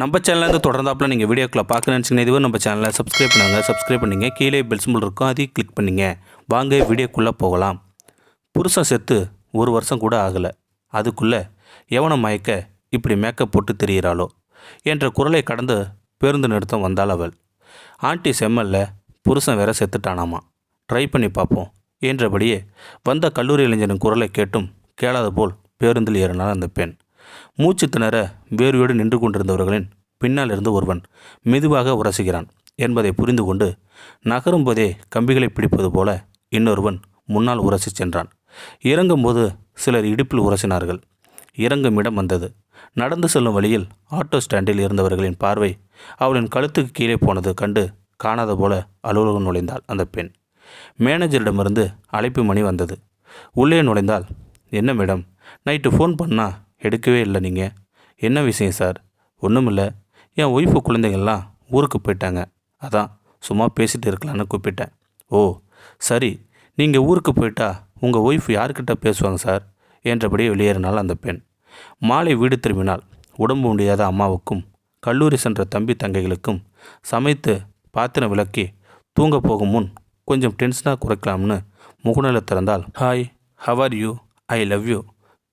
நம்ம சேனலேருந்து தொடர்ந்தாப்பில் நீங்கள் வீடியோக்களை பார்க்க நினச்சிங்கன்னா இதுவும் நம்ம சேனலை சப்ஸ்கிரைப் பண்ணுங்கள் சப்ஸ்கிரைப் பண்ணிங்க. கீழே பெல் சிம்பிள் இருக்கும். அதையும் கிளிக் பண்ணிங்க. வாங்க வீடியோக்குள்ளே போகலாம். புருஷன் செத்து ஒரு வருஷம் கூட ஆகலை. அதுக்குள்ளே எவனை மயக்க இப்படி மேக்கப் போட்டு தெரிகிறாளோ என்ற குரலை கடந்து பேருந்து நிறுத்தம் வந்தாள் அவள். ஆண்டி செம்மல்ல புருஷன் வேற செத்துட்டானாமா? ட்ரை பண்ணி பார்ப்போம். என்றபடியே வந்த கல்லூரி இளைஞரின் குரலை கேட்டும் கேளாத போல் பேருந்தில் ஏறினாள் அந்த பெண். மூச்சு திணற வேர்வையோடு நின்று கொண்டிருந்தவர்களின் பின்னால் இருந்து ஒருவன் மெதுவாக உரசுகிறான் என்பதை புரிந்து கொண்டு நகரும்போதே கம்பிகளை பிடிப்பது போல இன்னொருவன் முன்னால் உரசி சென்றான். இறங்கும்போது சிலர் இடுப்பில் உரசினார்கள். இறங்கும் இடம் வந்தது. நடந்து செல்லும் வழியில் ஆட்டோ ஸ்டாண்டில் இருந்தவர்களின் பார்வை அவளின் கழுத்துக்கு கீழே போனது கண்டு காணாத போல அலுவலகம் நுழைந்தாள் அந்த பெண். மேனேஜரிடமிருந்து அழைப்பு மணி வந்தது. உள்ளே நுழைந்தால் என்ன மேடம்? நைட்டு ஃபோன் பண்ணால் எடுக்கவே இல்லை நீங்கள் என்ன விஷயம் சார்? ஒன்றுமில்ல என் ஒய்ஃபு குழந்தைங்கள்லாம் ஊருக்கு போயிட்டாங்க. அதான் சும்மா பேசிகிட்டு இருக்கலான்னு கூப்பிட்டேன். ஓ சரி. நீங்கள் ஊருக்கு போயிட்டா உங்கள் ஒய்ஃப் யார்கிட்ட பேசுவாங்க சார்? என்றபடி வெளியேறினாள் அந்த பெண். மாலை வீடு திரும்பினால் உடம்பு முடியாத அம்மாவுக்கும் கல்லூரி சென்ற தம்பி தங்கைகளுக்கும் சமைத்து பாத்திரம் விளக்கி தூங்க போகும் முன் கொஞ்சம் டென்ஷனாக குறைக்கலாம்னு முகநல திறந்தால் hi how are you I love you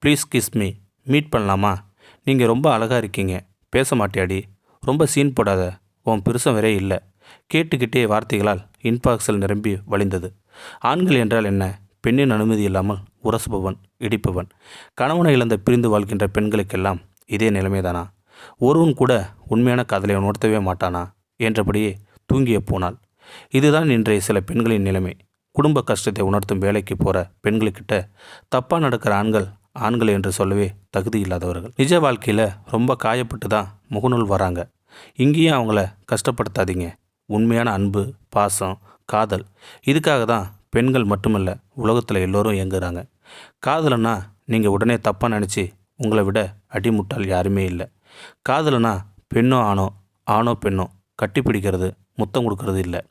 please kiss me meet பண்ணலாமா? நீங்கள் ரொம்ப அழகாக இருக்கீங்க. பேச மாட்டியாடி. ரொம்ப சீன் போடாத. உன் பெருசம் வேறே இல்லை. கேட்டுக்கிட்டே வார்த்தைகளால் இன்பாக்ஸில் நிரம்பி வழிந்தது. ஆண்கள் என்றால் என்ன? பெண்ணின் அனுமதி இல்லாமல் உரசுபவன் இடிப்பவன். கணவனை இழந்த பிரிந்து வாழ்கின்ற பெண்களுக்கெல்லாம் இதே நிலைமைதானா? ஒருவன் கூட உண்மையான காதலை உணர்த்தவே மாட்டானா? என்றபடியே தூங்கிய போனாள் இதுதான் இன்றைய சில பெண்களின் நிலைமை. குடும்ப கஷ்டத்தை உணர்த்தும் வேலைக்கு போகிற பெண்களுக்கிட்ட தப்பாக நடக்கிற ஆண்கள் ஆண்கள் என்று சொல்லவே தகுதி இல்லாதவர்கள். நிஜ வாழ்க்கையில் ரொம்ப காயப்பட்டு தான் முகநூல் வராங்க. இங்கேயும் அவங்கள கஷ்டப்படுத்தாதீங்க. உண்மையான அன்பு பாசம் காதல் இதுக்காக தான் பெண்கள் மட்டுமல்ல உலகத்தில் எல்லோரும் இயங்குகிறாங்க காதலனா நீங்கள் உடனே தப்பாக நினச்சி உங்களை விட அடிமுட்டால் யாருமே இல்லை. காதலனா பெண்ணோ ஆணோ ஆணோ பெண்ணோ கட்டி பிடிக்கிறது முத்தம் கொடுக்கறது இல்லை.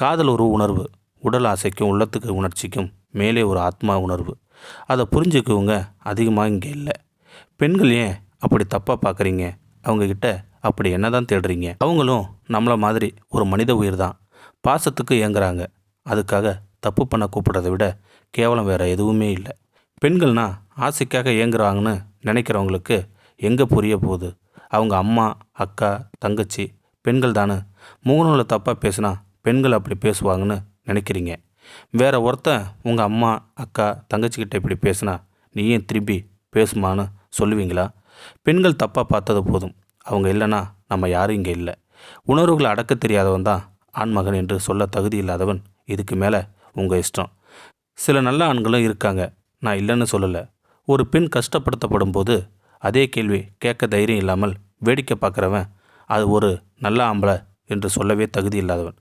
காதல் ஒரு உணர்வு உடல் ஆசைக்கும் உள்ளத்துக்கு உணர்ச்சிக்கும் மேலே ஒரு ஆத்மா உணர்வு. அதை புரிஞ்சுக்குவங்க அதிகமாக இங்கே இல்லை. பெண்கள் ஏன் அப்படி தப்பாக பார்க்குறீங்க? அவங்கக்கிட்ட அப்படி என்ன தான் தேடுறீங்க? அவங்களும் நம்மளை மாதிரி ஒரு மனித உயிர் தான். பாசத்துக்கு இயங்குறாங்க அதுக்காக தப்பு பண்ண கூப்பிட்றத விட கேவலம் வேறு எதுவுமே இல்லை. பெண்கள்னா ஆசைக்காக இயங்குறாங்கன்னு நினைக்கிறவங்களுக்கு எங்கே புரிய போகுது? அவங்க அம்மா அக்கா தங்கச்சி பெண்கள் தானே. முகநூலில் தப்பாக பேசுனா பெண்கள் அப்படி பேசுவாங்கன்னு நினைக்கிறீங்க. வேற ஒருத்தன் உங்கள் அம்மா அக்கா தங்கச்சிக்கிட்ட இப்படி பேசுனா நீ ஏன் திருப்பி பேசுமான்னு சொல்லுவீங்களா? பெண்கள் தப்பாக பார்த்தது போதும். அவங்க இல்லைன்னா நம்ம யாரும் இங்கே இல்லை. உணர்வுகளை அடக்க தெரியாதவன் தான் ஆண்மகன் என்று சொல்ல தகுதி இல்லாதவன் இதுக்கு மேலே உங்கள் இஷ்டம். சில நல்ல ஆண்களும் இருக்காங்க. நான் இல்லைன்னு சொல்லலை. ஒரு பெண் கஷ்டப்படுத்தப்படும் போது அதே கேள்வி கேட்க தைரியம் இல்லாமல் வேடிக்கை பார்க்குறவன் அது ஒரு நல்ல ஆம்பளை என்று சொல்லவே தகுதி இல்லாதவன்.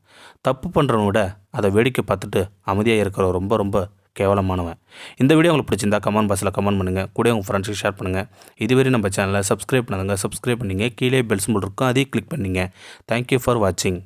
தப்பு பண்ணுறவனை விட அதை வேடிக்கை பார்த்துட்டு அமைதியாக இருக்கிற ரொம்ப ரொம்ப கேவலமானவன். இந்த வீடியோ உங்களுக்கு பிடிச்சிருந்தா கமெண்ட் பாக்ஸில் கமெண்ட் பண்ணுங்கள் கூட உங்கள் ஃப்ரெண்ட்ஸுக்கு ஷேர் பண்ணுங்கள் இதுவரை நம்ம சேனலை சப்ஸ்கிரைப் பண்ணுங்கள் சப்ஸ்கிரைப் பண்ணிங்க. கீழே பெல்ஸ் சிம்பிள் இருக்கும். அதையும் கிளிக் பண்ணிங்க. தேங்க்யூ ஃபார் வாட்சிங்